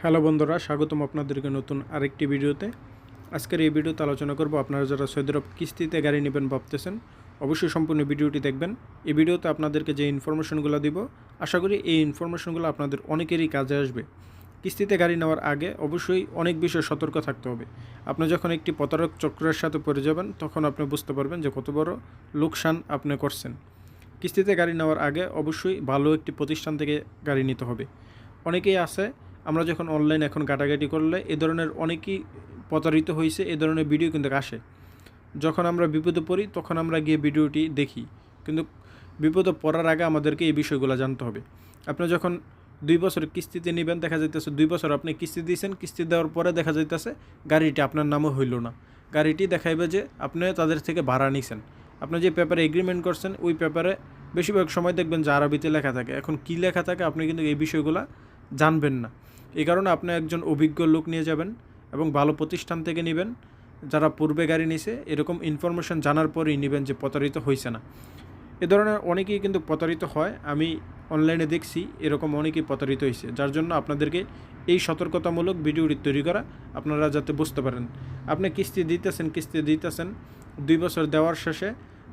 Hello বন্ধুরা, স্বাগতম আপনাদেরকে নতুন আরেকটি ভিডিওতে। আজকের এই ভিডিওতে আলোচনা করব আপনারা যারা সৌদি আরব কিস্তিতে গাড়ি নেবেন ভাবতেছেন, অবশ্যই সম্পূর্ণ ভিডিওটি দেখবেন। এই ভিডিওতে আপনাদেরকে যে ইনফরমেশনগুলো দিব, আশা করি এই ইনফরমেশনগুলো আপনাদের অনেকেরই কাজে আসবে। কিস্তিতে গাড়ি নেওয়ার আগে অবশ্যই অনেক বিষয়ে সতর্ক থাকতে হবে। আপনি যখন একটি প্রতারক চক্রের সাথে পড়ে যাবেন, তখন আপনি বুঝতে পারবেন যে কত বড় লোকসান আপনি করছেন। কিস্তিতে গাড়ি নেওয়ার আগে অবশ্যই ভালো একটি প্রতিষ্ঠান থেকে গাড়ি নিতে হবে। অনেকেই আছে আমরা যখন অনলাইন এখন ঘাটাঘাটি করলে এ ধরনের অনেকেই প্রতারিত হয়েছে এ ধরনের ভিডিও কিন্তু আসে। যখন আমরা বিপদে পড়ি, তখন আমরা গিয়ে ভিডিওটি দেখি। কিন্তু বিপদে পড়ার আগে আমাদেরকে এই বিষয়গুলো জানতে হবে। আপনি যখন দুই বছর কিস্তিতে নেবেন, দেখা যাইতেছে দুই বছর আপনি কিস্তি দিয়েছেন, কিস্তি দেওয়ার পরে দেখা যাইতেছে গাড়িটি আপনার নামও হইল না। গাড়িটি দেখাইবে যে আপনি তাদের থেকে ভাড়া নিছেন। আপনি যে পেপারে এগ্রিমেন্ট করছেন, ওই পেপারে বেশিরভাগ সময় দেখবেন যে আরবিতে লেখা থাকে। এখন কী লেখা থাকে, আপনি কিন্তু এই বিষয়গুলো জানবেন না। এই কারণে আপনি একজন অভিজ্ঞ লোক নিয়ে যাবেন এবং ভালো প্রতিষ্ঠান থেকে নেবেন, যারা পূর্বে গাড়ি নিছে, এরকম ইনফরমেশন জানার পরেই নেবেন যে প্রতারিত হয়েছে না। এ ধরনের অনেকেই কিন্তু প্রতারিত হয়, আমি অনলাইনে দেখছি এরকম অনেকেই প্রতারিত হয়েছে যার জন্য আপনাদেরকে এই সতর্কতামূলক ভিডিওটি তৈরি করা আপনারা যাতে বুঝতে পারেন। আপনি কিস্তি দিতেছেন কিস্তি দিতেছেন, দুই বছর দেওয়ার শেষে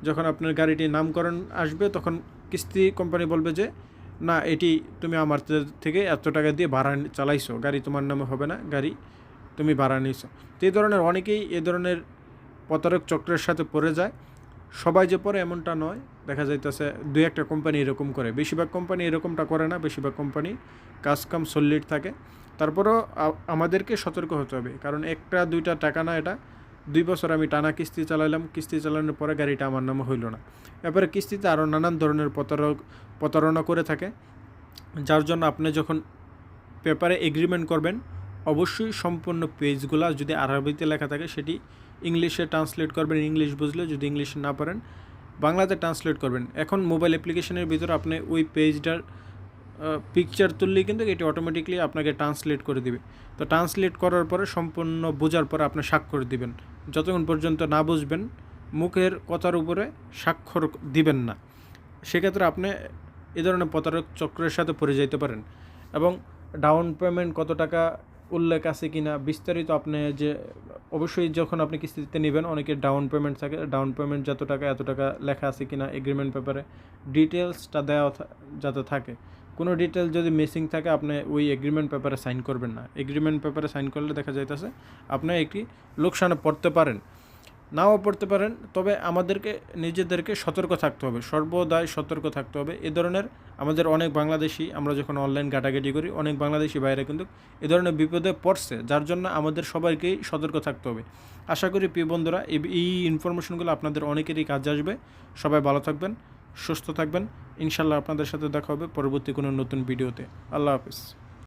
যখন আপনার গাড়িটি নামকরণ আসবে, তখন কিস্তি কোম্পানি বলবে যে না, এটি তুমি আমার থেকে এত টাকা দিয়ে ভাড়া চালাইছো, গাড়ি তোমার নামে হবে না, গাড়ি তুমি ভাড়া নিয়েছো। তো এই ধরনের অনেকেই এ ধরনের প্রতারক চক্রের সাথে পড়ে যায়। সবাই যে পড়ে এমনটা নয়। দেখা যাইতেছে দু একটা কোম্পানি এরকম করে। বেশিরভাগ কোম্পানি এরকমটা করে না। বেশিরভাগ কোম্পানি কাজ কাম সলিড থাকে। তারপরেও আমাদেরকে সতর্ক হতে হবে। কারণ একটা, দুইটা টাকা না এটা দুই বছর আমি টানা কিস্তি চালাইলাম। কিস্তি চালানোর পরে গাড়িটা আমার নামে হইল না। এরপরে কিস্তিতে আরও নানান ধরনের প্রতারক প্রতারণা করে থাকে। যার জন্য আপনি যখন পেপারে এগ্রিমেন্ট করবেন, অবশ্যই সম্পূর্ণ পেজগুলো যদি আরবিতে লেখা থাকে, সেটি ইংলিশে ট্রান্সলেট করবেন, ইংলিশ বুঝলে যদি ইংলিশ না পারেন, বাংলাতে ট্রান্সলেট করবেন। এখন মোবাইল অ্যাপ্লিকেশনের ভিতরে আপনি ওই পেজটার পিকচার তুললেই কিন্তু এটি অটোমেটিকলি আপনাকে ট্রান্সলেট করে দিবে। তো ট্রান্সলেট করার পরে সম্পূর্ণ বোঝার পরে আপনি স্বাক্ষর দিবেন। যতক্ষণ পর্যন্ত না বুঝবেন, মুখের কথার উপরে স্বাক্ষর দিবেন না। সেক্ষেত্রে আপনি এ ধরনের প্রতারক চক্রের সাথে পড়ে যেতে পারেন এবং ডাউন পেমেন্ট কত টাকা উল্লেখ আছে কি না বিস্তারিত আপনি যে, অবশ্যই যখন আপনি কিস্তিতে নেবেন অনেকের ডাউন পেমেন্ট থাকে, ডাউন পেমেন্ট যত টাকা, এত টাকা লেখা আছে কি না এগ্রিমেন্ট পেপারে ডিটেলসটা দেওয়া যাতে থাকে। কোনো ডিটেল যদি মিসিং থাকে, আপনি ওই এগ্রিমেন্ট পেপারে সাইন করবেন না। এগ্রিমেন্ট পেপারে সাইন করলে দেখা যাইতেছে, আপনি একটি লোকসানে পড়তে পারেন। নাও পড়তে পারেন, তবে আমাদেরকে, নিজেদেরকে সতর্ক থাকতে হবে। সর্বদাই সতর্ক থাকতে হবে। এ ধরনের আমাদের অনেক বাংলাদেশি, আমরা যখন অনলাইন ঘাটাঘাটি করি, অনেক বাংলাদেশি বাইরে কিন্তু এ ধরনের বিপদে পড়ছে, যার জন্য আমাদের সবাইকেই সতর্ক থাকতে হবে। আশা করি প্রিয় বন্ধুরা, এই- এই ইনফরমেশনগুলো আপনাদের অনেকেরই কাজে আসবে। সবাই ভালো থাকবেন। সুস্থ থাকবেন। ইনশাল্লাহ আপনাদের সাথে দেখা হবে পরবর্তী কোনো নতুন ভিডিওতে। আল্লাহ হাফিজ।